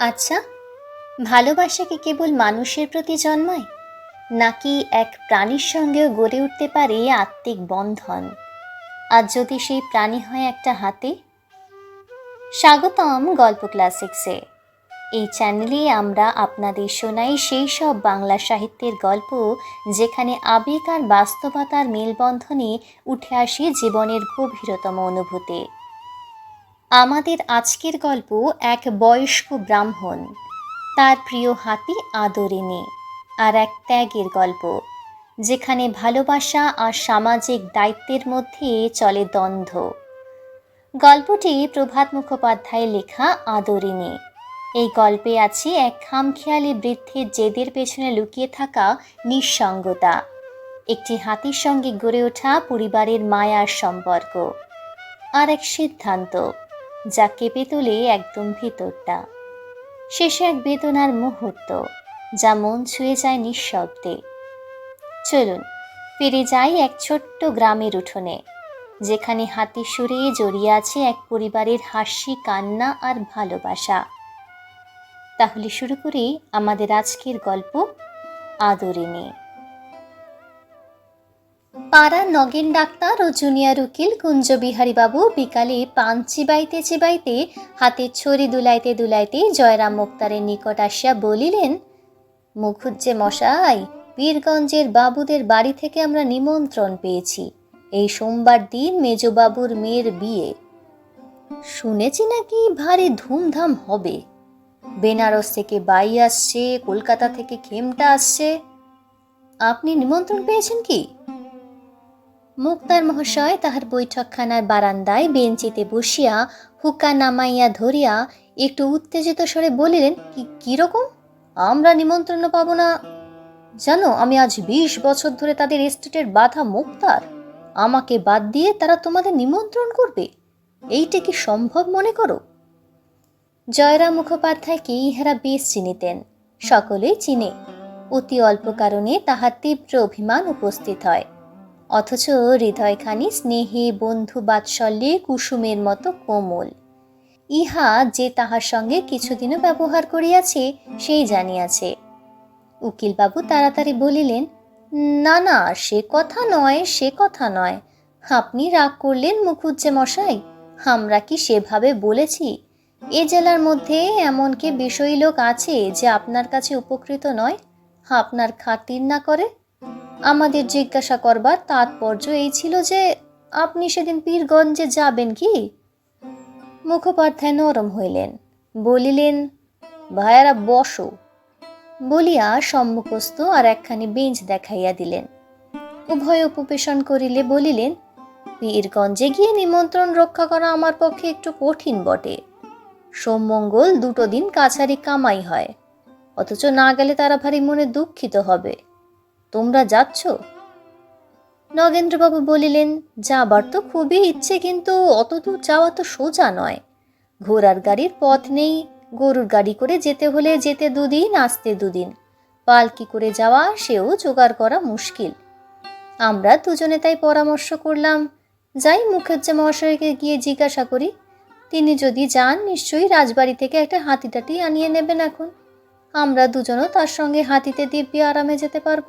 আচ্ছা ভালোবাসা কি কেবল মানুষের প্রতি জন্মায়? নাকি এক প্রাণীর সঙ্গেও গড়ে উঠতে পারে আত্মিক বন্ধন? আর যদি সেই প্রাণী হয় একটা হাতে? স্বাগতম গল্প ক্লাসিক্সে। এই চ্যানেলে আমরা আপনাদের শোনাই সেই সব বাংলা সাহিত্যের গল্প, যেখানে আবেগ আর বাস্তবতার মেলবন্ধনে উঠে আসে জীবনের গভীরতম অনুভূতি। আমাদের আজকের গল্প এক বয়স্ক ব্রাহ্মণ। তার প্রিয় হাতি আদরিনী আর এক ত্যাগের গল্প, যেখানে ভালোবাসা আর সামাজিক দায়িত্বের মধ্যে চলে দ্বন্দ্ব। গল্পটি প্রভাত মুখোপাধ্যায় লেখা আদরিনী এই গল্পে আছে এক খামখেয়ালি বৃদ্ধের জেদের পেছনে লুকিয়ে থাকা নিঃসঙ্গতা। একটি হাতির সঙ্গে গড়ে ওঠা পরিবারের মায়ার সম্পর্ক। আর এক সিদ্ধান্ত। যা কেঁপে তোলে একদম ভিতরটা। শেষে এক বেদনার মুহূর্ত, যা মন ছুঁয়ে যায় নিঃশব্দে। চলুন, ফিরে যাই এক ছোট্ট গ্রামের উঠোনে, যেখানে হাতি সুরে জড়িয়ে আছে এক পরিবারের হাসি, কান্না আর ভালোবাসা। তাহলে শুরু করি আমাদের আজকের গল্প আদরিনী পাড়ার নগেন ডাক্তার ও জুনিয়র উকিল কুঞ্জবিহারী বাবু বিকালে পান চিবাইতে চিবাইতে হাতের ছড়ি দুলাইতে দুলাইতে জয়রাম মুক্তারের নিকট আসিয়া বলিলেন, মুখুজ্জে মশাই, পীরগঞ্জের বাবুদের বাড়ি থেকে আমরা নিমন্ত্রণ পেয়েছি। এই সোমবার দিন মেজবাবুর মেয়ের বিয়ে। শুনেছি নাকি ভারী ধুমধাম হবে। বেনারস থেকে বাই আসছে, কলকাতা থেকে খেমটা আসছে। আপনি নিমন্ত্রণ পেয়েছেন কি? মুক্তার মহাশয় তাহার বৈঠকখানার বারান্দায় বেঞ্চিতে বসিয়া হুকা নামাইয়া ধরিয়া একটু উত্তেজিত স্বরে বলিলেন, কি, কীরকম? আমরা নিমন্ত্রণ পাবো না। জানো, আমি আজ বিশ বছর ধরে তাদের এস্টেটের বাধা মুক্তার। আমাকে বাদ দিয়ে তারা তোমাদের নিমন্ত্রণ করবে। এইটা কি সম্ভব মনে করো? জয়রাম মুখোপাধ্যায়কে ইহারা বেশ চিনিতেন, সকলেই চিনে। অতি অল্প কারণে তাহার তীব্র অভিমান উপস্থিত হয়। অথচ হৃদয়খানি স্নেহে, বন্ধু বাৎসল্যে, কুসুমের মতো কোমল। ইহা যে তাহার সঙ্গে কিছুদিনও ব্যবহার করিয়াছে, সেই জানিয়াছে। উকিলবাবু তাড়াতাড়ি বলিলেন, না না, সে কথা নয়, সে কথা নয়। আপনি রাগ করলেন মুখুজ্জে মশাই, আমরা কি সেভাবে বলেছি? এ জেলার মধ্যে এমন কি বিষয়ী লোক আছে যে আপনার কাছে উপকৃত নয়? আপনার খাতির না করে আমাদের জিজ্ঞাসা করবার তাৎপর্য এই ছিল যে, আপনি সেদিন পীরগঞ্জে যাবেন কি? মুখোপাধ্যায় নরম হইলেন, বলিলেন, ভাইয়ারা, বসো। বলিয়া সম্মুখস্থ আর একখানি বেঞ্চ দেখাইয়া দিলেন। উভয় উপবেশন করিলে বলিলেন, পীরগঞ্জে গিয়ে নিমন্ত্রণ রক্ষা করা আমার পক্ষে একটু কঠিন বটে। সোমমঙ্গল দুটো দিন কাছারি কামাই হয়, অথচ না গেলে তারা ভারী মনে দুঃখিত হবে। তোমরা যাচ্ছ? নগেন্দ্রবাবু বলিলেন, যাবার তো খুবই ইচ্ছে, কিন্তু অত দূর যাওয়া তো সোজা নয়। ঘোড়ার গাড়ির পথ নেই, গরুর গাড়ি করে যেতে হলে যেতে দুদিন, আসতে দুদিন। পালকি করে যাওয়া সেও জোগাড় করা মুশকিল। আমরা দুজনে তাই পরামর্শ করলাম, যাই মুখুজ্জে মহাশয়কে গিয়ে জিজ্ঞাসা করি, তিনি যদি যান নিশ্চয়ই রাজবাড়ি থেকে একটা হাতিটাটি আনিয়ে নেবেন এখন। আমরা দুজনও তার সঙ্গে হাতিতে দিব্যি আরামে যেতে পারব।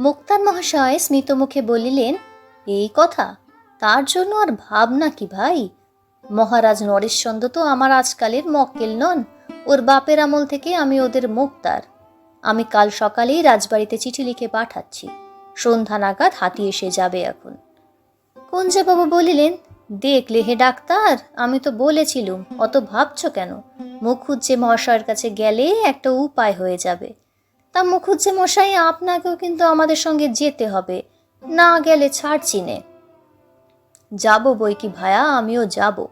মুক্তার মহাশয় স্মিত মুখে বলিলেন, এই কথা? তার জন্য আর ভাবনা কি ভাই? মহারাজ নরেশচন্দ্র তো আমার আজকালের মক্কেল নন। ওর বাপের আমল থেকে আমি ওদের মুক্তার। আমি কাল সকালেই রাজবাড়িতে চিঠি লিখে পাঠাচ্ছি। সন্ধ্যা নাগাদ হাতি এসে যাবে এখন। কুঞ্জবাবু বলিলেন, দেখলে হে ডাক্তার, আমি তো বলেছিলুম, অত ভাবছ কেন? মুখুজ্জে মহাশয়ের কাছে গেলে একটা উপায় হয়ে যাবে। তা মুখুজ্জে মশাই, আপনাকেও কিন্তু আমাদের সঙ্গে যেতে হবে। না গেলে ছাড়ছি নে। যাব বই কি ভায়া? আমিও যাব।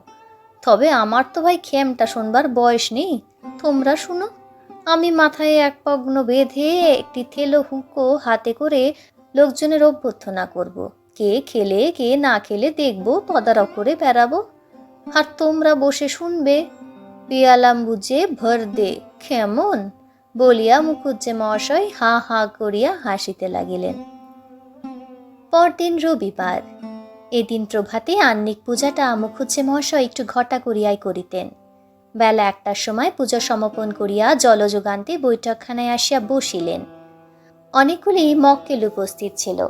তবে আমার তো ভাই খেমটা শোনবার বয়স নেই। তোমরা শুনো। আমি মাথায় এক পগ্ন বেঁধে একটি থেলো হুঁকো হাতে করে লোকজনের অভ্যর্থনা করব। কে খেলে, কে না খেলে দেখব, তদারক করে বেড়াবো। আর তোমরা বসে শুনবে। পিয়ালাম বুঝে ভর দে, কেমন? বলিয়া মুখুজ্জে মহাশয় হা হা করিয়া হাসিতে লাগিলেন। পরদিন রবিবার, এদিন প্রভাতে আহ্নিক পূজাটা মুখুজ্জে মহাশয় একটু ঘটা করিয়াই করিতেন। বেলা একটার সময় পূজা সমাপন করিয়া জলযোগান্তে বৈঠকখানায় আসিয়া বসিলেন। অনেকগুলি মক্কেল উপস্থিত ছিল।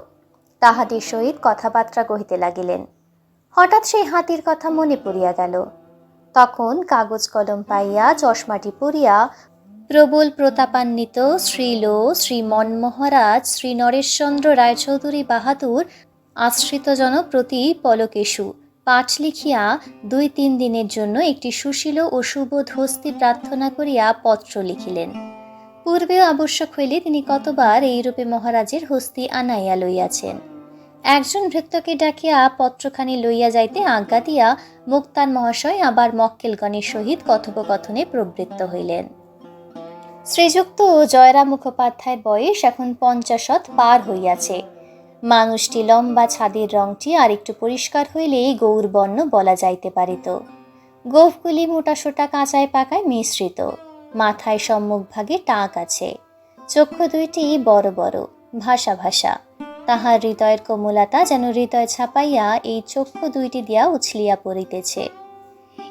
তাহাদের সহিত কথাবার্তা কহিতে লাগিলেন। হঠাৎ সেই হাতির কথা মনে পড়িয়া গেল। তখন কাগজ কলম পাইয়া চশমাটি পরিয়া প্রবল প্রতাপান্বিত শ্রীল শ্রী মনমহারাজ শ্রী নরেশচন্দ্র রায়চৌধুরী বাহাদুর আশ্রিতজন প্রতি পলকেশু। পাঠ লিখিয়া দুই তিন দিনের জন্য একটি সুশীল ও সুবোধ হস্তি প্রার্থনা করিয়া পত্র লিখিলেন। পূর্বেও আবশ্যক হইলে তিনি কতবার এইরূপে মহারাজের হস্তি আনাইয়া লইয়াছেন। একজন ভৃত্যকে ডাকিয়া পত্রখানি লইয়া যাইতে আজ্ঞা দিয়া মুক্তান মহাশয় আবার মক্কেলগণের সহিত কথোপকথনে প্রবৃত্ত হইলেন। শ্রীযুক্ত জয়রাম মুখোপাধ্যায়ের বয়স এখন পঞ্চাশত পার হইয়াছে। মানুষটি লম্বা ছাদের রংটি আর একটু পরিষ্কার হইলেই গৌরবর্ণ বলা যাইতে পারিত। গোফগুলি মোটাসোটা কাঁচায় পাকায় মিশ্রিত। মাথায় সম্মুখভাগে টাক আছে। চক্ষু দুইটি বড় বড়, ভাষা ভাষা। তাহার হৃদয়ের কোমলতা যেন হৃদয় ছাপাইয়া এই চক্ষু দুইটি দিয়া উছলিয়া পড়িতেছে।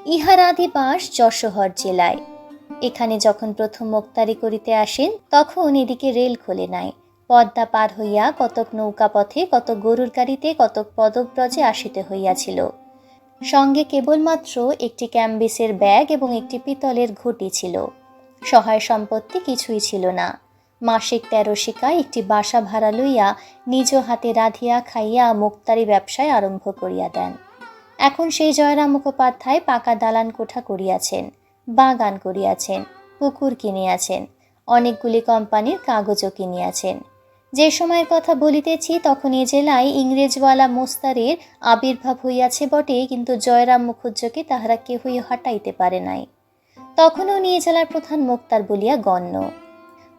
ইহার আদিবাস যশোহর জেলায়। এখানে যখন প্রথম মোক্তারি করিতে আসেন, তখন এদিকে রেল খোলে নাই। পদ্মা পার হইয়া কতক নৌকা পথে কত গরুর গাড়িতে, কতক পদব্রজে আসিতে হইয়াছিল। সঙ্গে কেবলমাত্র একটি ক্যাম্বিসের ব্যাগ এবং একটি পিতলের ঘটি ছিল। সহায় সম্পত্তি কিছুই ছিল না। মাসিক তেরো শিকায় একটি বাসা ভাড়া লইয়া নিজ হাতে রাধিয়া খাইয়া মুক্তারি ব্যবসায় আরম্ভ করিয়া দেন। এখন সেই জয়রাম মুখোপাধ্যায় পাকা দালান কোঠা করিয়াছেন। বাগান করিয়াছেন, পুকুর কিনিয়াছেন, অনেকগুলি কোম্পানির কাগজও কিনিয়াছেন। যে সময়ের কথা বলিতেছি, তখন এ জেলায় ইংরেজওয়ালা মোস্তারের আবির্ভাব হইয়াছে বটে, কিন্তু জয়রাম মুখুজ্জকে তাহারা কেহই হটাইতে পারে নাই। তখনও নিয়ে জেলার প্রধান মুক্তার বলিয়া গণ্য।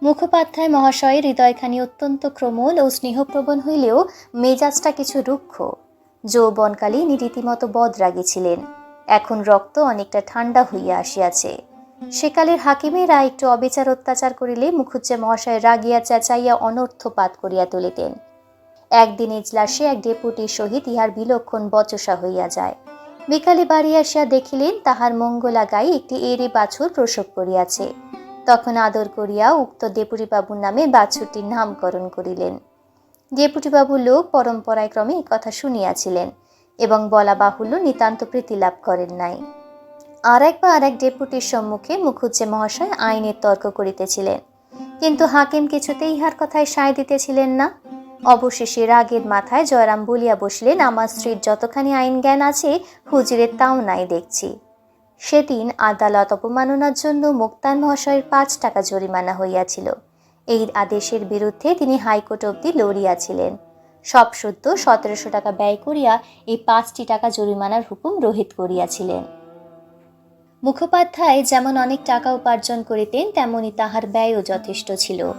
মুখোপাধ্যায় মহাশয়ের হৃদয়খানি অত্যন্ত ক্রমল ও স্নেহপ্রবণ হইলেও মেজাজটা কিছু রুক্ষ। যৌবনকালে রীতিমতো বদরাগী ছিলেন। এখন রক্ত অনেকটা ঠান্ডা হইয়া আসিয়াছে। সেকালের হাকিমেরা একটু অবিচার অত্যাচার করিলে মুখুজ্জে মহাশয় রাগিয়া চেঁচাইয়া অনর্থপাত করিয়া তুলিতেন। একদিন ইজলাসে এক ডেপুটির সহিত ইহার বিলক্ষণ বচসা হইয়া যায়। বিকালে বাড়ি আসিয়া দেখিলেন তাহার মঙ্গলা গায়ে একটি এরে বাছুর প্রসব করিয়াছে। তখন আদর করিয়া উক্ত ডেপুটিবাবুর নামে বাছুরটির নামকরণ করিলেন। ডেপুটিবাবু লোক পরম্পরায় ক্রমে কথা শুনিয়াছিলেন। এবং বলা বাহুল্য নিতান্ত প্রীতি লাভ করেন নাই। আর একবার এক ডেপুটির সম্মুখে মুখুজ্জে মহাশয় আইনের তর্ক করিতেছিলেন। কিন্তু হাকিম কিছুতেই ইহার কথায় সায় দিতেছিলেন না। অবশেষে রাগের মাথায় জয়রাম বলিয়া বসলেন, আমার স্ত্রীর যতখানি আইন জ্ঞান আছে, হুজুরের তাও নাই দেখছি। সেদিন আদালত অপমাননার জন্য মুক্তার মহাশয়ের পাঁচ টাকা জরিমানা হইয়াছিল। এই আদেশের বিরুদ্ধে তিনি হাইকোর্ট অবধি লড়িয়াছিলেন। সব সত্য সতেরোশো টাকা ব্যয় করিয়া এই পাঁচটি টাকা জরিমানার হুকুম রহিত করিয়াছিলেন। মুখোপাধ্যায় যেমন অনেক টাকা উপার্জন করিতেন, তেমনি তাহার ব্যয়ও যথেষ্ট ছিল।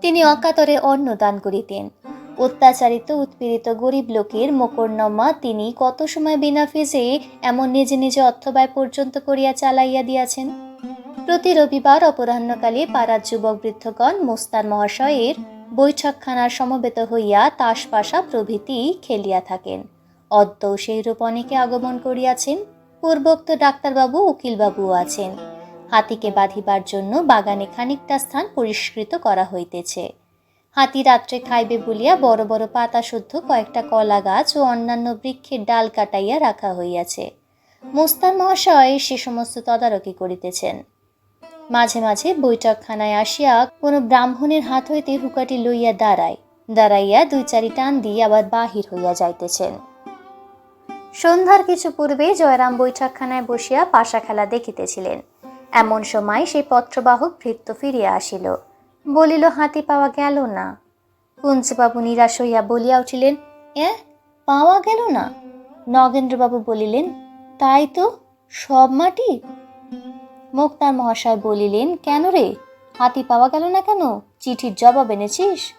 তিনি অকাতরে অন্ন দান করিতেন। অত্যাচারিত, উৎপীড়িত গরিব লোকের মোকর্ণমা তিনি কত সময় বিনা ফিজে এমন নিজে নিজে অর্থব্যয় পর্যন্ত করিয়া চালাইয়া দিয়াছেন? প্রতি রবিবার অপরাহ্নকালে পাড়ার যুবক বৃদ্ধগণ মোস্তার মহাশয়ের বৈঠকখানার সমবেত হইয়া তাসপাশা প্রভৃতি খেলিয়া থাকেন। অদ্য সেইরূপ অনেকে আগমন করিয়াছেন। পূর্বোক্ত ডাক্তারবাবু, উকিলবাবুও আছেন। হাতিকে বাঁধিবার জন্য বাগানে খানিকটা স্থান পরিষ্কৃত করা হইতেছে। হাতি রাত্রে খাইবে বলিয়া বড় বড় পাতা শুদ্ধ কয়েকটা কলা গাছ ও অন্যান্য বৃক্ষের ডাল কাটাইয়া রাখা হইয়াছে। মোস্তান মহাশয় সে সমস্ত তদারকি করিতেছেন। মাঝে মাঝে বৈঠকখানায় আসিয়া কোনো ব্রাহ্মণের হাত হইতে হুকাটি লইয়া দাঁড়ায়। দাঁড়াইয়া দুই চারি টান দিয়ে আবার বাহির হইয়া যাইতেছেন। সন্ধ্যার কিছু পূর্বে জয়রাম বৈঠকখানায় বসিয়া পাশা খেলা দেখিতেছিলেন। এমন সময় সেই পত্রবাহক ভৃত্য ফিরিয়া আসিল। বলিল, হাতি পাওয়া গেল না। কুঞ্জবাবু নিরাশ হইয়া বলিয়া উঠিলেন, এ, পাওয়া গেল না? নগেন্দ্রবাবু বলিলেন, তাই তো, সব মাটি? মুক্তার মহাশয় বলিলেন, কেন রে? হাতি পাওয়া গেল না কেন? চিঠির জবাব এনেছিস?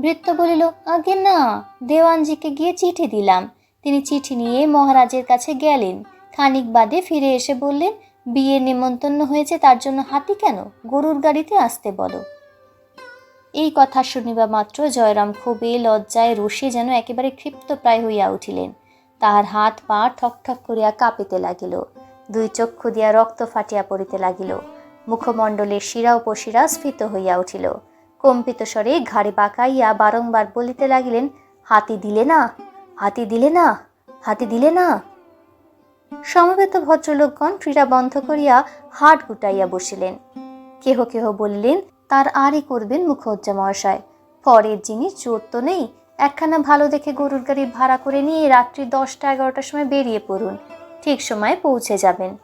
ভৃত্য বলিল, আগে না, দেওয়ানজিকে গিয়ে চিঠি দিলাম। তিনি চিঠি নিয়ে মহারাজের কাছে গেলেন। খানিক বাদে ফিরে এসে বললেন, বিয়ের নিমন্ত্রণ হয়েছে, তার জন্য হাতি কেন? গরুর গাড়িতে আসতে বলো। এই কথা শুনিবা মাত্র জয়রাম ক্ষোভে, লজ্জায় রসে যেন একেবারে ক্ষিপ্ত প্রায় হইয়া উঠিলেন। তাহার হাত পা ঠক ঠক করিয়া কাঁপিতে লাগিল। দুই চক্ষু দিয়া রক্ত ফাটিয়া পড়িতে লাগিল। মুখমণ্ডলের শিরা উপশিরা স্ফীত হইয়া উঠিল। কম্পিত স্বরে ঘাড়ে বাঁকাইয়া বারংবার বলিতে লাগিলেন, হাতি দিলে না, হাতি দিলে না, হাতি দিলে না। সমবেত ভদ্রলোকগণ ক্রীড়া বন্ধ করিয়া হাট গুটাইয়া বসিলেন। কেহ কেহ বলিলেন, তার আরই করবেন মুখোজ্জা মহাশয়। পরের জিনিস জোর তো নেই। একখানা ভালো দেখে গরুর গাড়ি ভাড়া করে নিয়ে রাত্রি দশটা এগারোটার সময় বেরিয়ে পড়ুন। ঠিক সময়ে পৌঁছে যাবেন।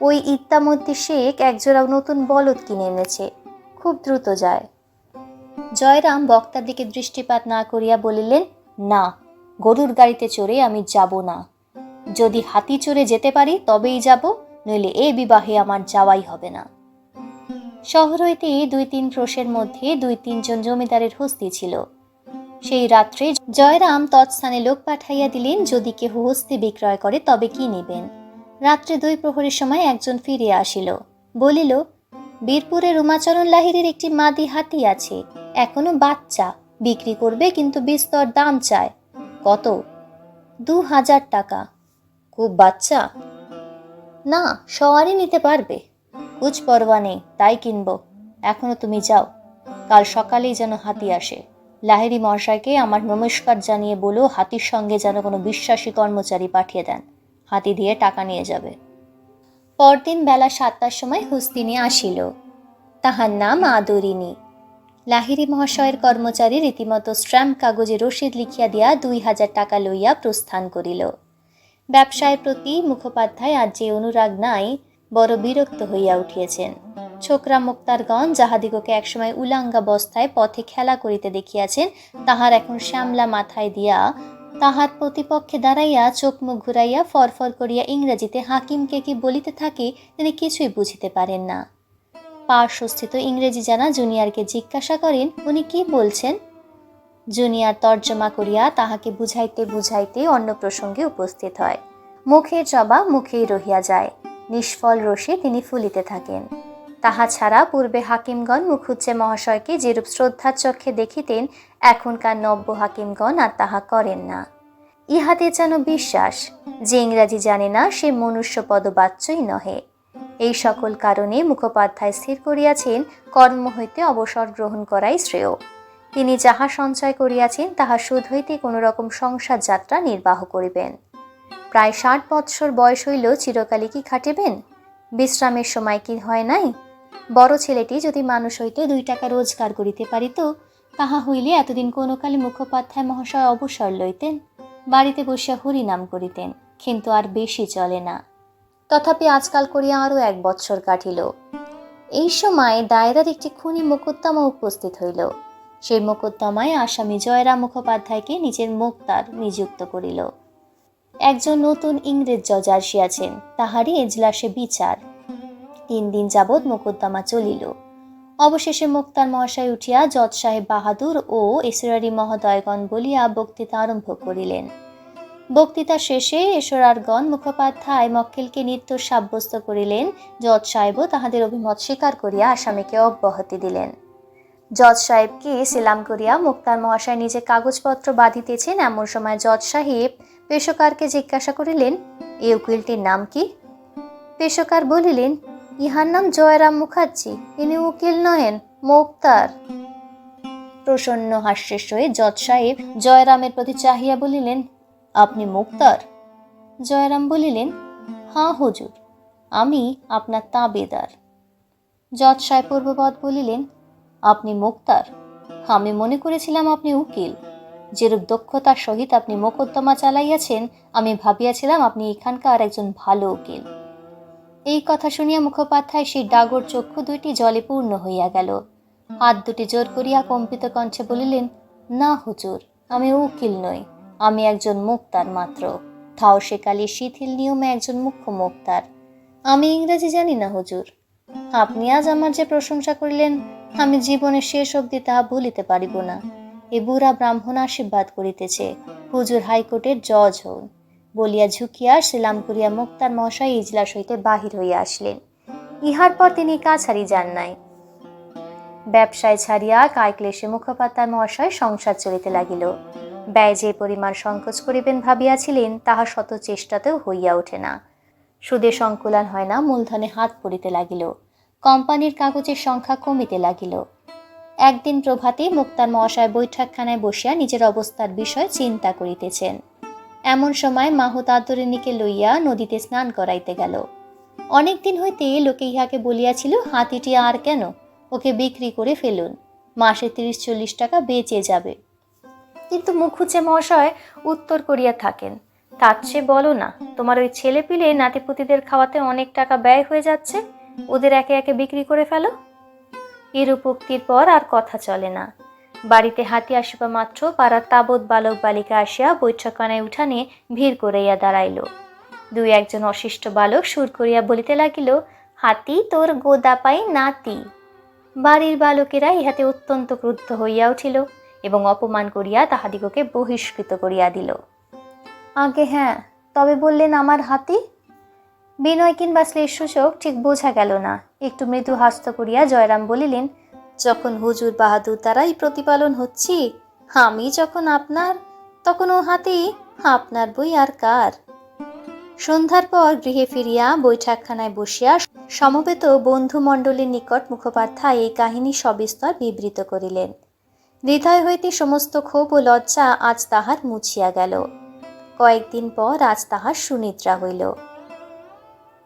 ওই ইত্তামধ্যে শেখ একজোড়া নতুন বলদ কিনে এনেছে। খুব দ্রুত যায়। জয়রাম বক্তার দিকে দৃষ্টিপাত না করিয়া বলিলেন, না, গরুর গাড়িতে চড়ে আমি যাব না। যদি হাতি চড়ে যেতে পারি তবেই যাব, নইলে এ বিবাহে আমার যাওয়াই হবে না। শহর হইতে দুই তিন ক্রোশের মধ্যে দুই তিনজন জমিদারের হস্তি ছিল। সেই রাত্রে জয়রাম তৎস্থানে লোক পাঠাইয়া দিলেন, যদি কেহ হস্তি বিক্রয় করে, তবে কি নেবেন? রাত্রে দুই প্রহরের সময় একজন ফিরে আসিল। বলিল বীরপুরে রুমাচরণ লাহিরের একটি মাদি হাতি আছে, এখনও বাচ্চা, বিক্রি করবে কিন্তু বিস্তর দাম চায়। কত? দু হাজার টাকা। খুব বাচ্চা? না সওয়ারি নিতে পারবে। কুচ পরোয়া নেই, তাই কিনব। এখনও তুমি যাও। কাল সকালেই যেন হাতি আসে। লাহিরি মহাশয়কে আমার নমস্কার জানিয়ে বলো, হাতির সঙ্গে যেন কোনো বিশ্বাসী কর্মচারী পাঠিয়ে দেন। হাতি দিয়ে টাকা নিয়ে যাবে। পরদিন বেলা সাতটার সময় হস্তিনী আসিল। তাহার নাম আদরিনী লাহিরি মহাশয়ের কর্মচারী রীতিমতো স্ট্যাম্প কাগজে রসিদ লিখিয়া দিয়া দুই হাজার টাকা লইয়া প্রস্থান করিল। ব্যবসায়ের প্রতি মুখোপাধ্যায় আর যে অনুরাগ নাই বড় বিরক্ত হইয়া উঠিয়াছেন। ছোকরা মুক্তারগণ যাহাদিগকে একসময় উলাঙ্গা বস্তায় পথে খেলা করিতে দেখিয়াছেন, তাহার এখন শ্যামলা মাথায় দিয়া তাহার প্রতিপক্ষে দাঁড়াইয়া চোখ মুখ ঘুরাইয়া ফরফর করিয়া ইংরেজিতে হাকিমকে কি বলিতে থাকে তিনি কিছুই বুঝিতে পারেন না। পার্শ্বস্থিত ইংরেজি জানা জুনিয়রকে জিজ্ঞাসা করেন, উনি কি বলছেন? জুনিয়র তর্জমা করিয়া তাহাকে বুঝাইতে বুঝাইতে অন্য প্রসঙ্গে উপস্থিত হয়। মুখের জবা মুখেই রহিয়া যায়। নিষ্ফল রসে তিনি ফুলিতে থাকেন। তাহা ছাড়া পূর্বে হাকিমগণ মুখুজ্জে মহাশয়কে যেরূপ শ্রদ্ধার চক্ষে দেখিতেন, এখনকার নব্য হাকিমগণ আর তাহা করেন না। ইহাতে যেন বিশ্বাস, যে ইংরাজি জানে না, সে মনুষ্য পদবাচ্যই নহে। এই সকল কারণে মুখোপাধ্যায় স্থির করিয়াছেন, কর্ম হইতে অবসর গ্রহণ করাই শ্রেয়। তিনি যাহা সঞ্চয় করিয়াছেন, তাহা সুদ হইতে কোনো রকম সংসার যাত্রা নির্বাহ করিবেন। প্রায় ষাট বৎসর বয়স হইল চিরকালে কি খাটিবেন? বিশ্রামের সময় কি হয় নাই? বড় ছেলেটি যদি মানুষ হইতে দুই টাকা রোজগার করিতে পারিত, তাহা হইলে এতদিন কোনো কালে মুখোপাধ্যায় মহাশয় অবসর লইতেন, বাড়িতে বসিয়া হরি নাম করিতেন, কিন্তু আর বেশি চলে না। তথাপি আজকাল করিয়া আরও এক বৎসর কাটিল। এই সময় দায়রার একটি খুনি মোকদ্দমা উপস্থিত হইল। সেই মোকদ্দমায় আসামি জয়রাম মুখোপাধ্যায়কে নিজের মোক্তার নিযুক্ত করিল। একজন নতুন ইংরেজ জজ আসিয়াছেন, তাহারই এজলাসে বিচার। তিন দিন যাবৎ মোকদ্দমা চলিল। অবশেষে মুক্তার মহাশয় উঠিয়া জজ সাহেব বাহাদুর ও এসরারি মহোদয়গণ বলিয়া বক্তৃতা আরম্ভ করিলেন। বক্তৃতা শেষে এসরারগণ মুখোপাধ্যায় মক্কেলকে নিত্য সাব্যস্ত করিলেন। জজ সাহেবও তাহাদের অভিমত স্বীকার করিয়া আসামিকে অব্যাহতি দিলেন। জজ সাহেবকে সেলাম করিয়া মুক্তার মহাশয় নিজে কাগজপত্র বাঁধিতেছেন। এমন সময় জজ সাহেব পেশকারকে জিজ্ঞাসা করিলেন এই উকিলটির নাম কি? পেশকার বলিলেন, ইহার নাম জয়রাম মুখার্জি। ইনি উকিল নহেন, মুক্তার। প্রসন্ন হাস্যের সহিত জজ সাহেব জয়রামের প্রতি চাহিয়া বলিলেন, আপনি মুক্তার? জয়রাম বলিলেন হাঁ হুজুর, আমি আপনার তাবেদার। জজ সাহেব পূর্ববৎ বলিলেন আপনি মুক্তার। আমি মনে করেছিলাম আপনি উকিল। যেরূপ দক্ষতার সহিত আপনি মোকদ্দমা চালাইয়াছেন, আমি ভাবিয়াছিলাম আপনি এখানকার একজন ভালো উকিল। এই কথা শুনিয়া মুখোপাধ্যায় সেই ডাগর চক্ষু দুইটি জলে পূর্ণ হইয়া গেল। হাত দুটি জোর করিয়া কম্পিত কণ্ঠে বলিলেন, না হুজুর, আমি উকিল নই, আমি একজন মুক্তার মাত্র। তাও সেকালে শিথিল নিয়মে একজন মুখ্য মুক্তার। আমি ইংরেজি জানি না হুজুর। আপনি আজ আমার যে প্রশংসা করিলেন আমি জীবনের শেষ অবধি তাহা ভুলিতে পারিব না। এ বুড়া ব্রাহ্মণ আশীর্বাদ করিতেছে, হুজুর হাইকোর্টের জজ হন বলিয়া ঝুঁকিয়া সেলাম করিয়া মুক্তার মশাই ইজলাস হইতে বাহির হইয়া আসলেন। ইহার পর তিনি কাছারি যান নাই। ব্যবসায় ছাড়িয়া কায়ক্লেশে মুখপাত্তার মহাশয় সংসার চলিতে লাগিল। ব্যয় যে পরিমাণ সংকোচ করিবেন ভাবিয়াছিলেন, তাহা শত চেষ্টাতেও হইয়া ওঠে না। সুদে সংকুলান হয় না, মূলধনে হাত পড়িতে লাগিল। কোম্পানির কাগজের সংখ্যা কমিতে লাগিল। একদিন প্রভাতে মুক্তার মহাশয় বৈঠকখানায় বসিয়া নিজের অবস্থার বিষয় চিন্তা করিতেছেন। এমন সময় মাহুত আদরিণীকে লইয়া নদীতে স্নান করাইতে গেল। অনেক দিন হইতে লোকে ইহাকে বলিয়াছিল, হাতিটি আর কেন? ওকে বিক্রি করে ফেলুন। মাসে তিরিশ চল্লিশ টাকা বেঁচে যাবে। কিন্তু মুখুচে মহাশয় উত্তর করিয়া থাকেন তার চেয়ে বলো না, তোমার ওই ছেলে পিলে নাতিপুতিদের খাওয়াতে অনেক টাকা ব্যয় হয়ে যাচ্ছে। ওদের একে একে বিক্রি করে ফেলো? এরূপ উক্তির পর আর কথা চলে না। বাড়িতে হাতি আসিবা মাত্র, পাড়ার তাবৎ বালক বালিকা আসিয়া বৈঠকখানায় উঠানে ভিড় করাইয়া দাঁড়াইল। দুই একজন অশিষ্ট বালক সুর করিয়া বলিতে লাগিল, হাতি তোর গোদা পাই নাতি। বাড়ির বালকেরা ইহাতে অত্যন্ত ক্রুদ্ধ হইয়া উঠিল এবং অপমান করিয়া তাহাদিগকে বহিষ্কৃত করিয়া দিল। আগে হ্যাঁ তবে বললেন আমার হাতি? বিনয় কিংবা শ্লেষসূচক ঠিক বোঝা গেল না। একটু মৃদু হাস্ত করিয়া জয়রাম বলিলেন, যখন হুজুর বাহাদুর দ্বারাই প্রতিপালন হচ্ছি, আমি যখন আপনার, তখন ও হাতি আপনার বই আর কার? সন্ধ্যার পর গৃহে ফিরিয়া বৈঠকখানায় বসিয়া সমবেত বন্ধুমণ্ডলীর নিকট মুখোপাধ্যায় এই কাহিনী সবিস্তর বিবৃত করিলেন। হৃদয় হইতে সমস্ত ক্ষোভ ও লজ্জা আজ তাহার মুছিয়া গেল। কয়েকদিন পর আজ তাহার সুনিদ্রা হইল।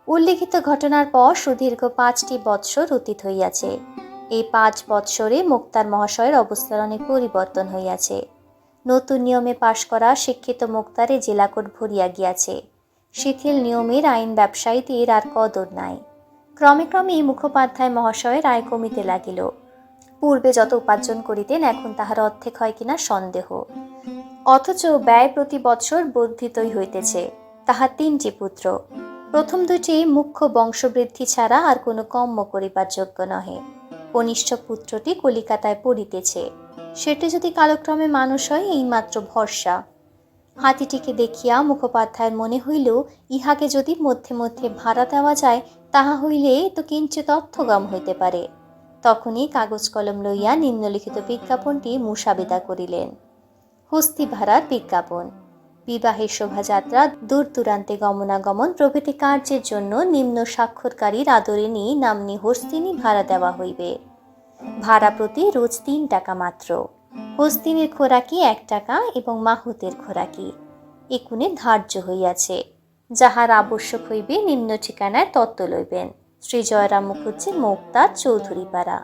উল্লিখিত ঘটনার পর সুদীর্ঘ পাঁচটি বৎসর অতীত হইয়াছে। এই পাঁচ বৎসরে মুক্তার মহাশয়ের অবস্থার অনেক পরিবর্তন হইয়াছে। নতুন নিয়মে পাশ করা শিক্ষিত মুক্তারে জেলাকোট ভরিয়া গিয়াছে। শিথিল নিয়মের আইন ব্যবসায়ীদের আর কদর নাই। ক্রমে ক্রমেই মুখোপাধ্যায় মহাশয়ের আয় কমিতে লাগিল। পূর্বে যত উপার্জন করিতেন, এখন তাহার অর্ধেক হয় কিনা সন্দেহ। অথচ ব্যয় প্রতি বৎসর বর্ধিতই হইতেছে। তাহার তিনটি পুত্র। প্রথম দুটি মুখ্য বংশবৃদ্ধি ছাড়া আর কোনো কম্ম করিবার যোগ্য নহে। কনিষ্ঠ পুত্রটি কলিকাতায় পড়িতেছে। সেটি যদি কালক্রমে মানুষ হয়, এইমাত্র ভরসা। হাতিটিকে দেখিয়া মুখোপাধ্যায়ের মনে হইল, ইহাকে যদি মধ্যে মধ্যে ভাড়া দেওয়া যায়, তাহা হইলে তো কিঞ্চিত অর্থগম হইতে পারে। তখনই কাগজ কলম লইয়া নিম্নলিখিত বিজ্ঞাপনটি মুসাবেদা করিলেন। হস্তি ভাড়ার বিজ্ঞাপন। বিবাহের শোভাযাত্রা দূর দূরান্তে গমনাগমন প্রভৃতি কার্যের জন্য নিম্ন স্বাক্ষরকারীর আদরিণী নামনি হস্তিনী ভাড়া দেওয়া হইবে। ভাড়া প্রতি রোজ তিন টাকা মাত্র। হস্তিনীর খোরাকি এক টাকা এবং মাহুতের খোরাকি। একুনে ধার্য হইয়াছে। যাহার আবশ্যক হইবে নিম্ন ঠিকানায় তত্ত্ব লইবেন। শ্রী জয়রাম মুখুজ্জি মুক্তার চৌধুরীপাড়া।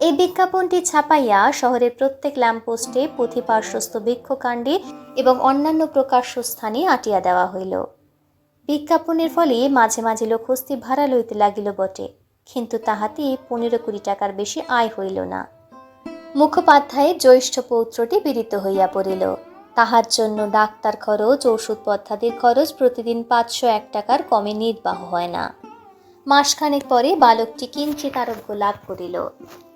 এই বিজ্ঞাপনটি ছাপাইয়া শহরের প্রত্যেক ল্যাম্পপোস্টে পুঁথি পার্শ্বস্থ বৃক্ষকাণ্ডে এবং অন্যান্য প্রকাশ্য স্থানে আটিয়া দেওয়া হইল। বিজ্ঞাপনের ফলে মাঝে মাঝে লোক হস্তি ভাড়া লইতে লাগিল বটে, কিন্তু তাহাতে পনেরো কুড়ি টাকার বেশি আয় হইল না। মুখোপাধ্যায়ের জ্যৈষ্ঠ পৌত্রটি পীড়িত হইয়া পড়িল। তাহার জন্য ডাক্তার খরচ ওষুধপত্রাদির খরচ প্রতিদিন পাঁচশো এক টাকার কমে নির্বাহ হয় না। মাসখানেক পরে বালকটি কিঞ্চিত আরোগ্য লাভ করিল।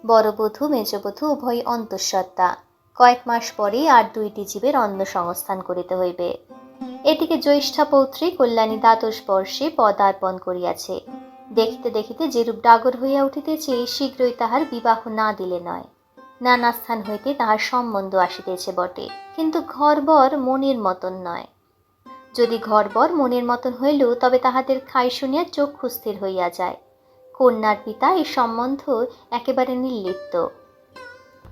বড় বধূ মেজবধূ উভয় অন্তঃসত্ত্বা। কয়েক মাস পরে আর দুইটি জীবের অন্ন সংস্থান করিতে হইবে। এদিকে জ্যৈষ্ঠা পৌত্রী কল্যাণী দ্বাদশ বর্ষে পদার্পণ করিয়াছে। দেখিতে দেখিতে যেরূপ ডাগর হইয়া উঠিতেছে শীঘ্রই তাহার বিবাহ না দিলে নয়। নানা স্থান হইতে তাহার সম্বন্ধ আসিতেছে বটে, কিন্তু ঘরবর মনের মতন নয়। যদি ঘরবর মনের মতন হইল, তবে তাহাদের খাই শুনিয়া চক্ষু স্থির হইয়া যায়। কন্যার পিতা এই সম্বন্ধ একেবারে নির্লিপ্ত।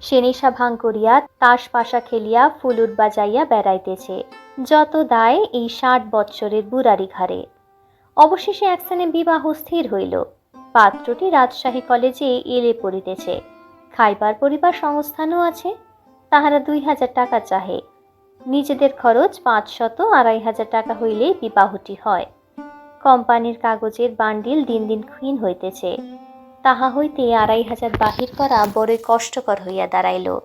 সে নেশা ভাঙ করিয়া তাস পাশা খেলিয়া ফুলুট বাজাইয়া বেড়াইতেছে। যত দায় এই ষাট বৎসরের বুড়ারি ঘাড়ে অবশেষে এক স্থানে বিবাহ স্থির হইল। পাত্রটি রাজশাহী কলেজে এলে পড়িতেছে। খাইবার পরিবার সংস্থানও আছে। তাহারা দুই হাজার টাকা চাহে। নিজেদের খরচ পাঁচশত আড়াই হাজার টাকা হইলেই বিবাহটি হয়। কোম্পানির কাগজের বান্ডিল দিন দিন ক্ষীণ হইতেছে। তাহা হইতে আড়াই হাজার বাহির করা বড়ই কষ্টকর হইয়া দাঁড়াইল।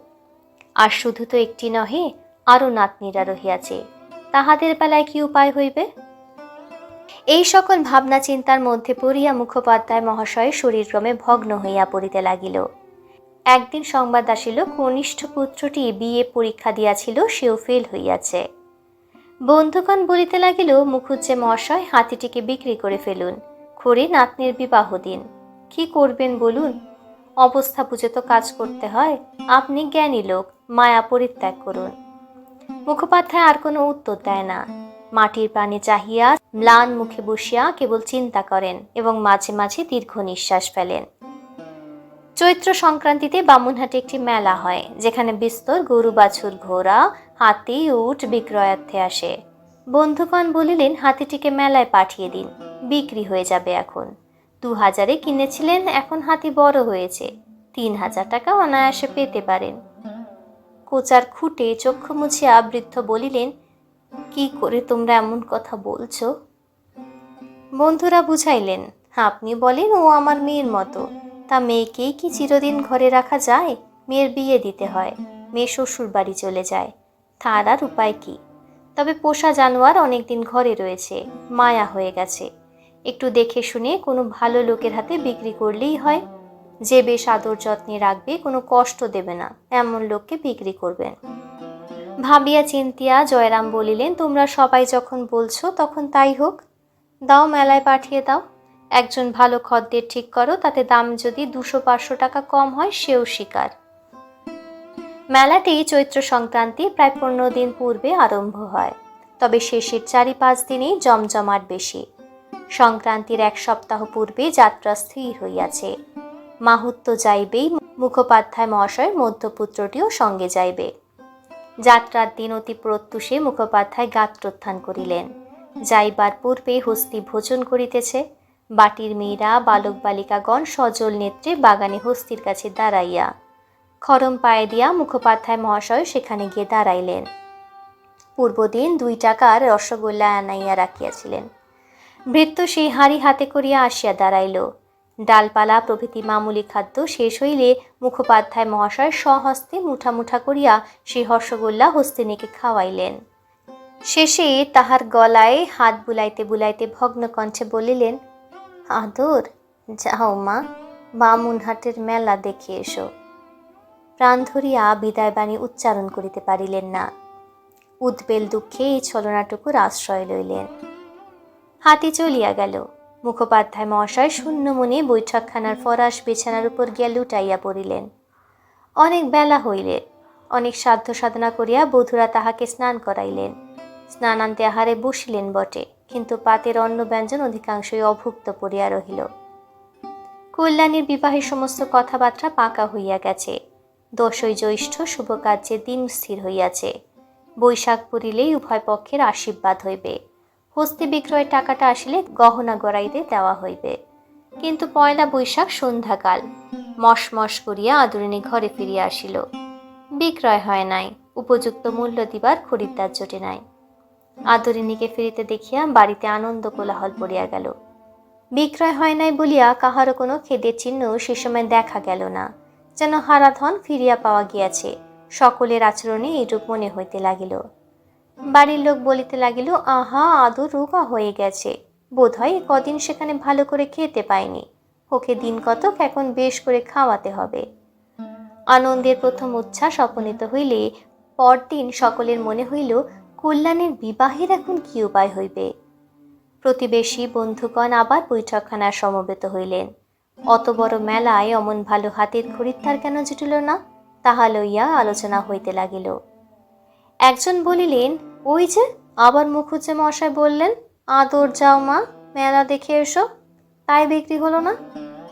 আর শুধু তো একটি নহে, আরও নাতনিরা রহিয়াছে। তাহাদের বেলায় কি উপায় হইবে? এই সকল ভাবনা চিন্তার মধ্যে পড়িয়া মুখোপাধ্যায় মহাশয় শরীরক্রমে ভগ্ন হইয়া পড়িতে লাগিল। একদিন সংবাদ আসিল, কনিষ্ঠ পুত্রটি বিয়ে পরীক্ষা দিয়াছিল, সেও ফেল হইয়াছে। বন্ধুগণ বলিতে লাগিল মুখুজ্জে মহাশয়, হাতিটিকে বিক্রি করে ফেলুন, খড়ে নাতনির বিবাহ দিন। কি করবেন বলুন? অবস্থা বুঝে তো কাজ করতে হয়, আপনি জ্ঞানী লোক, মায়া পরিত্যাগ করুন। মুখোপাধ্যায় আর কোনো উত্তর দেয় না। মাটির প্রাণে চাহিয়া ম্লান মুখে বসিয়া কেবল চিন্তা করেন এবং মাঝে মাঝে দীর্ঘ নিঃশ্বাস ফেলেন। চৈত্র সংক্রান্তিতে বামুনহাটে একটি মেলা হয়, যেখানে বিস্তর গরু বাছুর ঘোড়া, হাতি, উট বিক্রয়ার্থে আসে। বন্ধুগণ বলিলেন, হাতিটিকে মেলায় পাঠিয়ে দিন, বিক্রি হয়ে যাবে এখন। দু হাজারে কিনেছিলেন, এখন হাতি বড় হয়েছে তিন হাজার টাকা অনায়াসে পেতে পারেন। কোচার খুঁটে চক্ষু মুছিয়া বৃদ্ধ বলিলেন, কি করে তোমরা এমন কথা বলছো? বন্ধুরা বুঝাইলেন, আপনি বলেন, ও আমার মেয়ের মতো। তা মেয়েকেই কি চিরদিন ঘরে রাখা যায়? মেয়ের বিয়ে দিতে হয়, মেয়ে শ্বশুর বাড়ি চলে যায়। তার আর উপায় কি? তবে পোষা জানোয়ার অনেকদিন ঘরে রয়েছে, মায়া হয়ে গেছে। একটু দেখে শুনে কোনো ভালো লোকের হাতে বিক্রি করলেই হয়। যে বেশ আদর যত্নে রাখবে, কোনো কষ্ট দেবে না, এমন লোককে বিক্রি করবেন। ভাবিয়া চিন্তিয়া জয়রাম বলিলেন, তোমরা সবাই যখন বলছো তখন তাই হোক। দাও মেলায় পাঠিয়ে দাও। একজন ভালো খদ্দের ঠিক করো, তাতে দাম যদি দুশো পাঁচশো টাকা কম হয়, সেও শিকার। মেলাটি চৈত্র সংক্রান্তি প্রায় পনেরো দিন পূর্বে আরম্ভ হয়, তবে শেষের চারি পাঁচ দিনেই জমজমাট বেশি। সংক্রান্তির এক সপ্তাহ পূর্বে যাত্রা স্থির হইয়াছে। মাহুত্য যাইবেই মুখোপাধ্যায় মহাশয়ের মধ্যপুত্রটিও সঙ্গে যাইবে। যাত্রার দিন অতি প্রত্যুষে মুখোপাধ্যায় গাত্রোত্থান করিলেন। যাইবার পূর্বে হস্তি ভোজন করিতেছে। বাটির মেয়েরা, বালক বালিকাগণ, সজল নেত্রে বাগানে হস্তির কাছে দাঁড়াইয়া। খরম পায়ে দিয়া মুখোপাধ্যায় মহাশয় সেখানে গিয়ে দাঁড়াইলেন। পূর্বদিন দুই টাকার রসগোল্লা আনাইয়া রাখিয়াছিলেন। ভৃত্য সেই হাঁড়ি হাতে করিয়া আসিয়া দাঁড়াইল। ডালপালা, প্রভৃতি মামুলি খাদ্য শেষ হইলে মুখোপাধ্যায় মহাশয় স্বহস্তে মুঠা মুঠা করিয়া সেই রসগোল্লা হস্তিনীকে খাওয়াইলেন। শেষে তাহার গলায় হাত বুলাইতে বুলাইতে ভগ্ন কণ্ঠে বলিলেন আদর? যাও মা, বামুনহাটের মেলা দেখে এসো। প্রাণ ধরিয়া বিদায়বাণী উচ্চারণ করিতে পারিলেন না। উদ্বেল দুঃখে এই ছলনাটুকুর আশ্রয় লইলেন। হাতি চলিয়া গেল। মুখোপাধ্যায় মহাশয় শূন্য মনে বৈঠকখানার ফরাস বিছানার উপর গিয়া লুটাইয়া পড়িলেন। অনেক বেলা হইলে, অনেক সাধ্য সাধনা করিয়া বধূরা তাহাকে স্নান করাইলেন। স্নানান্তে আহারে বসিলেন বটে। কিন্তু পাতের অন্য ব্যঞ্জন অধিকাংশই অভুক্ত পড়িয়া রহিল। কল্যাণীর বিবাহের সমস্ত কথাবার্তা পাকা হইয়া গেছে। দশই জ্যৈষ্ঠ শুভ কার্যের দিন স্থির হইয়াছে। বৈশাখ পড়িলেই উভয় পক্ষের আশীর্বাদ হইবে। হস্তি বিক্রয়ের টাকাটা আসিলে গহনা গড়াইতে দেওয়া হইবে। কিন্তু পয়লা বৈশাখ সন্ধ্যাকাল। মশমশ করিয়া আদরিণী ঘরে ফিরিয়া আসিল। বিক্রয় হয় নাই, উপযুক্ত মূল্য দিবার খরিদ্দার জোটে নাই। আদরিণীকে ফিরিতে দেখিয়া বাড়িতে আনন্দ কোলাহল পড়িয়া গেল। বিক্রয় হয় নাই বলিয়া কাহারও কোনো খেদের চিহ্ন সে সময় দেখা গেল না। যেন হারাধন ফিরিয়া পাওয়া গিয়াছে, সকলের আচরণে এইরূপ মনে হইতে লাগিল। বাড়ির লোক বলিতে লাগিল, আহা, আদর রোগা হয়ে গেছে। বোধহয় কদিন সেখানে ভালো করে খেতে পায়নি ওকে দিন কতক এখন বেশ করে খাওয়াতে হবে। আনন্দের প্রথম উচ্ছ্বাস অপনীত হইলে পরদিন সকলের মনে হইল কল্যাণের বিবাহের এখন কি উপায় হইবে? প্রতিবেশী বন্ধুগণ আবার বৈঠকখানায় সমবেত হইলেন। অত বড় মেলায় অমন ভালো হাতের খরিদ্দার কেন জুটিল না, তাহা লইয়া আলোচনা হইতে লাগিল। একজন বলিলেন, ওই যে আবার মুখুজ্জে মশাই বললেন, আদর যাও মা, মেলা দেখে এসো, তাই বিক্রি হলো না।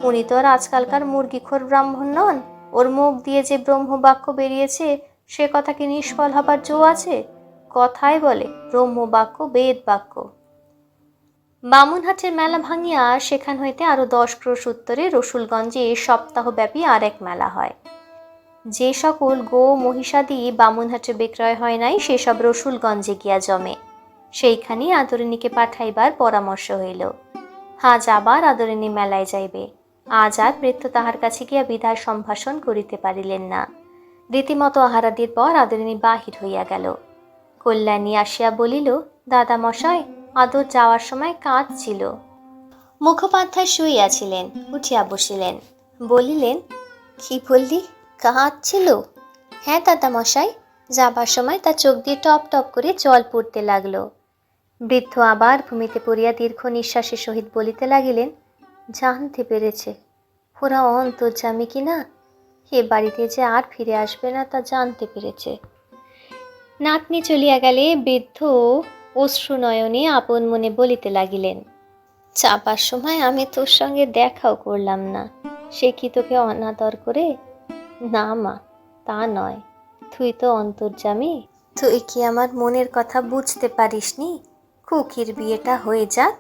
উনি তো আর আজকালকার মুরগিখোর ব্রাহ্মণ নন, ওর মুখ দিয়ে যে ব্রহ্মবাক্য বেরিয়েছে, সে কথা কি নিষ্ফল হবার জো আছে? কথাই বলে, ব্রহ্মবাক্য বেদ বাক্য বামুনহাটের মেলা ভাঙিয়া সেখান হইতে আরও দশ ক্রোশ উত্তরে রসুলগঞ্জে সপ্তাহব্যাপী আর এক মেলা হয়। যে সকল গো মহিষাদি বামুনহাটে বিক্রয় হয় নাই, সেসব রসুলগঞ্জে গিয়া জমে। সেইখানে আদরিণীকে পাঠাইবার পরামর্শ হইল। আজ আবার আদরিণী মেলায় যাইবে। আজ আর বৃত্ত তাহার কাছে গিয়া বিদায় সম্ভাষণ করিতে পারিলেন না। রীতিমতো আহারাদির পর আদরিণী বাহির হইয়া গেল। কল্যাণী আসিয়া বলিল দাদা মশাই আদর যাওয়ার সময় কাজ কাঁদছিল। মুখোপাধ্যায় শুইয়াছিলেন, উঠিয়া বসিলেন। বলিলেন, কি বললি? কাজ কাঁদছিল? হ্যাঁ দাদা মশাই যাবার সময় তার চোখ দিয়ে টপ টপ করে জল পড়তে লাগল। বৃদ্ধ আবার ভূমিতে পড়িয়া দীর্ঘ নিঃশ্বাসের সহিত বলিতে লাগিলেন, জানতে পেরেছে, ওরা অন্তর্জামী কি না এ বাড়িতে যে আর ফিরে আসবে না তা জানতে পেরেছে। নাতনি চলিয়া গেলে বৃদ্ধ অশ্রু নয়নে আপন মনে বলিতে লাগিলেন, চাপার সময় আমি তোর সঙ্গে দেখাও করলাম না। সে কি তোকে অনাদর করে? না মা, তা নয়। তুই তো অন্তর্জামী তুই কি আমার মনের কথা বুঝতে পারিসনি? খুকির বিয়েটা হয়ে যাক।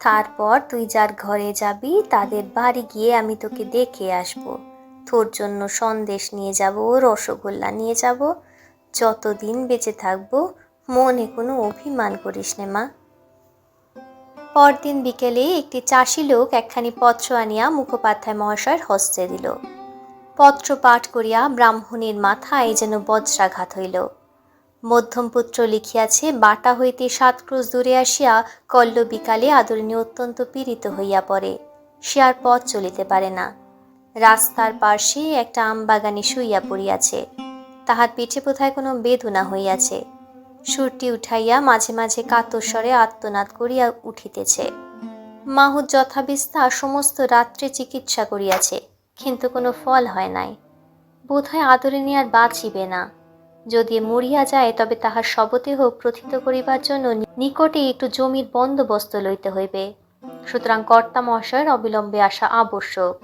তারপর তুই যার ঘরে যাবি, তাদের বাড়ি গিয়ে আমি তোকে দেখে আসব। তোর জন্য সন্দেশ নিয়ে যাব, রসগোল্লা নিয়ে যাব যতদিন বেঁচে থাকব, মনে কোনো অভিমান করিস নে মা। পরদিন বিকেলে একটি চাষি লোক একখানি পত্র আনিয়া মুখোপাধ্যায় মহাশয়ের হস্তে দিল। পত্র পাঠ করিয়া ব্রাহ্মণের মাথায় যেন বজ্রাঘাত হইল। মধ্যমপুত্র লিখিয়াছে, বাটা হইতে সাত ক্রোশ দূরে আসিয়া কল্ল বিকালে আদরণী অত্যন্ত পীড়িত হইয়া পড়ে। সে আর পথ চলিতে পারে না। রাস্তার পার্শ্বে একটা আমবাগানে শুইয়া পড়িয়াছে। তাহার পিঠে বোধহয় কোনো বেদনা হইয়াছে। সুরটি উঠাইয়া মাঝে মাঝে কাতস্বরে আত্মনাদ করিয়া উঠিতেছে। মাহুত যথাবিস্তার সমস্ত রাত্রে চিকিৎসা করিয়াছে, কিন্তু কোনো ফল হয় নাই। বোধহয় আদরিনী আর বাঁচিবে না। যদি মরিয়া যায়, তবে তাহার শবদেহ প্রথিত করিবার জন্য নিকটে একটু জমির বন্দোবস্ত লইতে হইবে। সুতরাং কর্তা মহাশয়ের অবিলম্বে আসা আবশ্যক।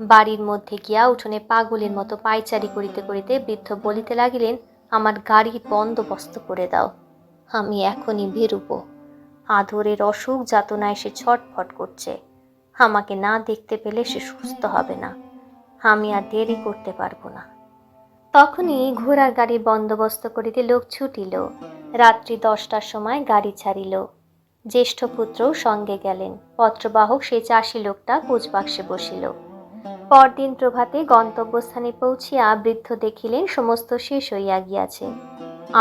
বাড়ির মধ্যে গিয়া উঠোনে পাগলের মতো পায়চারি করিতে করিতে বৃদ্ধ বলিতে লাগিলেন, আমার গাড়ির বন্দোবস্ত করে দাও, আমি এখনই বেরুব। আধরের অসুখ যাতনায় সে ছটফট করছে। আমাকে না দেখতে পেলে সে সুস্থ হবে না। আমি আর দেরি করতে পারব না। তখনই ঘোড়ার গাড়ির বন্দোবস্ত করিতে লোক ছুটিল। রাত্রি দশটার সময় গাড়ি ছাড়িল। জ্যেষ্ঠ পুত্রও সঙ্গে গেলেন। পত্রবাহক সেই চাষি লোকটা কোচবাক্সে বসিল। পরদিন প্রভাতে গন্তব্যস্থানে পৌঁছিয়া বৃদ্ধ দেখিলেন সমস্ত শেষ হইয়া গিয়াছে।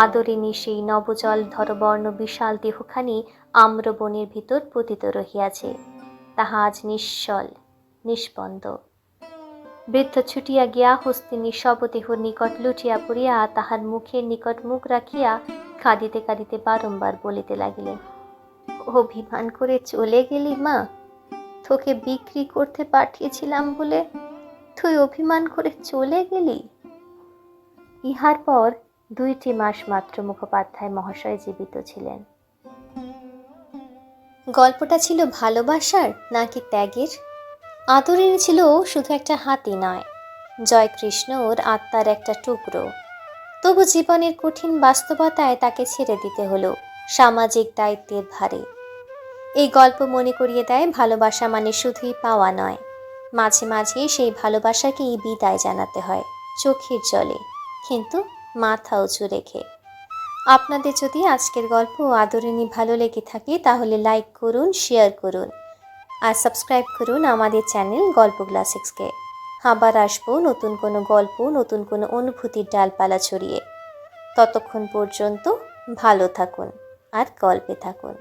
আদরিনী সেই নবজল ধরবর্ণ বিশাল দেহখানি আম্রবনের ভিতর পতিত রহিয়াছে। তাহা আজ নিশ্চল নিষ্পন্দ। বৃদ্ধ ছুটিয়া গিয়া হস্তিনী শবদেহ নিকট লুটিয়া পড়িয়া তাহার মুখের নিকট মুখ রাখিয়া কাঁদিতে কাঁদিতে বারংবার বলিতে লাগিলেন, অভিমান করে চলে গেলি মা? তোকে বিক্রি করতে পাঠিয়েছিলাম বলে তুই অভিমান করে চলে গেলি? ইহার পর দুইটি মাস মাত্র মুখোপাধ্যায় মহাশয় জীবিত ছিলেন। গল্পটা ছিল ভালোবাসার নাকি ত্যাগের? আদরের ছিল শুধু একটা হাতি নয় জয়কৃষ্ণ ওর আত্মার একটা টুকরো। তবু জীবনের কঠিন বাস্তবতায় তাকে ছেড়ে দিতে হলো সামাজিক দায়িত্বের ভারে। এই গল্প মনে করিয়ে দেয়, ভালোবাসা মানে শুধুই পাওয়া নয়। মাঝে মাঝে সেই ভালোবাসাকেই বিদায় জানাতে হয়, চোখের জলে, কিন্তু মাথা উঁচু রেখে। আপনাদের যদি আজকের গল্প আদরিনী ভালো লেগে থাকে, তাহলে লাইক করুন শেয়ার করুন, আর সাবস্ক্রাইব করুন আমাদের চ্যানেল গল্প ক্লাসিক্সকে আবার আসব নতুন কোনো গল্প, নতুন কোনো অনুভূতির ডালপালা ছড়িয়ে। ততক্ষণ পর্যন্ত ভালো থাকুন, আর গল্পে থাকুন।